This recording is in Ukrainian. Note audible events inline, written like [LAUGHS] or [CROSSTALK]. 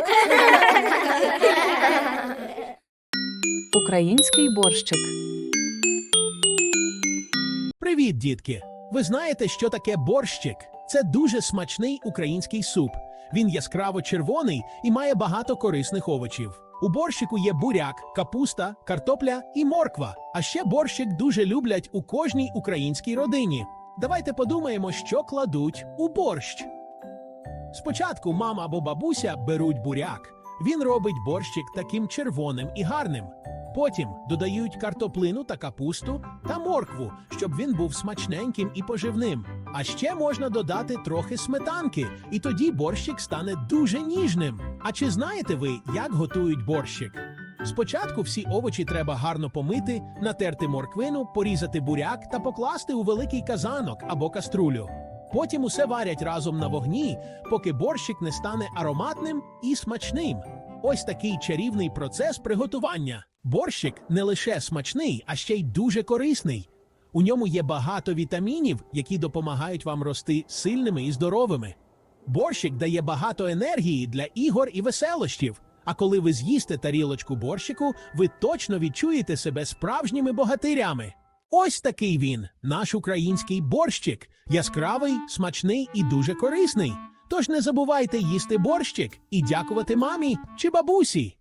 [LAUGHS] Український борщик. Привіт, дітки! Ви знаєте, що таке борщик? Це дуже смачний український суп. Він яскраво червоний і має багато корисних овочів. У борщику є буряк, капуста, картопля і морква. А ще борщик дуже люблять у кожній українській родині. Давайте подумаємо, що кладуть у борщ. Спочатку мама або бабуся беруть буряк. Він робить борщик таким червоним і гарним. Потім додають картоплину та капусту та моркву, щоб він був смачненьким і поживним. А ще можна додати трохи сметанки, і тоді борщик стане дуже ніжним. А чи знаєте ви, як готують борщик? Спочатку всі овочі треба гарно помити, натерти морквину, порізати буряк та покласти у великий казанок або каструлю. Потім усе варять разом на вогні, поки борщик не стане ароматним і смачним. Ось такий чарівний процес приготування. Борщик не лише смачний, а ще й дуже корисний. У ньому є багато вітамінів, які допомагають вам рости сильними і здоровими. Борщик дає багато енергії для ігор і веселощів. А коли ви з'їсте тарілочку борщику, ви точно відчуєте себе справжніми богатирями. Ось такий він, наш український борщик, яскравий, смачний і дуже корисний. Тож не забувайте їсти борщик і дякувати мамі чи бабусі.